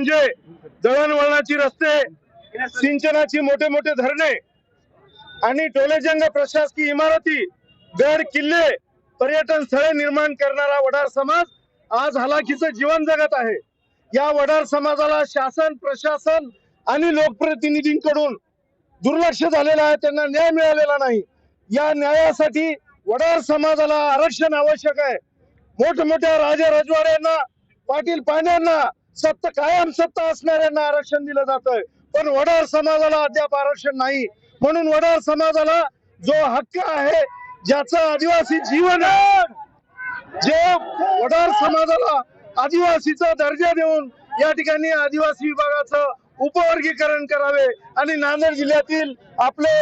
म्हणजे वळणाची रस्ते सिंचनाची मोठे मोठे धरणे आणि टोलेजंग प्रशासकीय इमारती गड किल्ले पर्यटन स्थळे निर्माण करणारा वडार समाज आज हलाखीचं जीवन जगत आहे. या वडार समाजाला शासन प्रशासन आणि लोकप्रतिनिधींकडून दुर्लक्ष झालेलं आहे त्यांना न्याय मिळालेला नाही. या न्यायासाठी वडार समाजाला आरक्षण आवश्यक आहे. मोठमोठ्या राजे रजवाड्यांना पाटील पाण्यांना सत्ता कायम सत्ता असणाऱ्यांना आरक्षण दिलं जातंय. पण वडार समाजाला अद्याप आरक्षण नाही. म्हणून वडार समाजाला जो हक्क आहे ज्याचं आदिवासी जीवन आहे जे वडार समाजाला आदिवासीचा दर्जा देऊन या ठिकाणी आदिवासी विभागाचं उपवर्गीकरण करावे आणि नांदेड जिल्ह्यातील आपले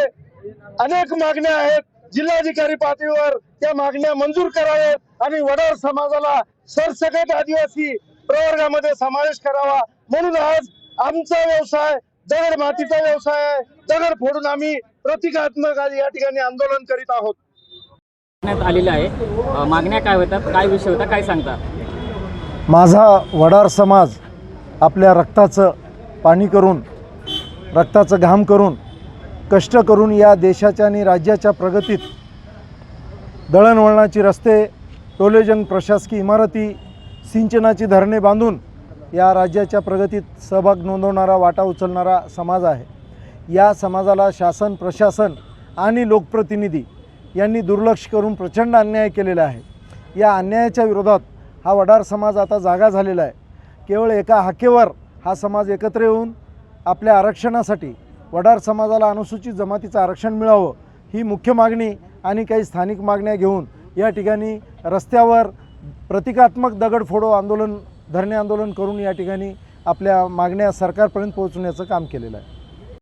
अनेक मागण्या आहेत. जिल्हाधिकारी पातळीवर त्या मागण्या मंजूर कराव्यात आणि वडार समाजाला सरसकट आदिवासी प्रवर्गामध्ये समावेश करावा. म्हणून आज आमचा व्यवसाय दगड मातीचा व्यवसाय आहे. दगड फोडून आम्ही प्रतिकात्मक आज या ठिकाणी आंदोलन करीत आहोत. आलेलं आहे. मागण्या काय होतात काय विषय होता? काय सांगता? माझा वडार समाज आपल्या रक्ताचं पाणी करून रक्ताचं घाम करून कष्ट करून या देशाच्या आणि राज्याच्या प्रगतीत दळणवळणाची रस्ते टोलेजंग प्रशासकीय इमारती सिंचनाची धरणे बांधून या राज्याच्या प्रगतीत सहभाग नोंदवणारा वाटा उचलणारा समाज आहे. या समाजाला शासन प्रशासन आणि लोकप्रतिनिधी यांनी दुर्लक्ष करून प्रचंड अन्याय केलेला आहे. या अन्यायाच्या विरोधात हा वडार समाज आता जागा झालेला आहे. केवळ एका हाकेवर हा समाज एकत्र येऊन आपल्या आरक्षणासाठी वडार समाजाला अनुसूचित जमातीचं आरक्षण मिळावं ही मुख्य मागणी आणि काही स्थानिक मागण्या घेऊन या ठिकाणी रस्त्यावर प्रतिकात्मक दगडफोडो आंदोलन धरणे आंदोलन करून या ठिकाणी आपल्या मागण्या सरकारपर्यंत पोहोचवण्याचं काम केलेलं आहे.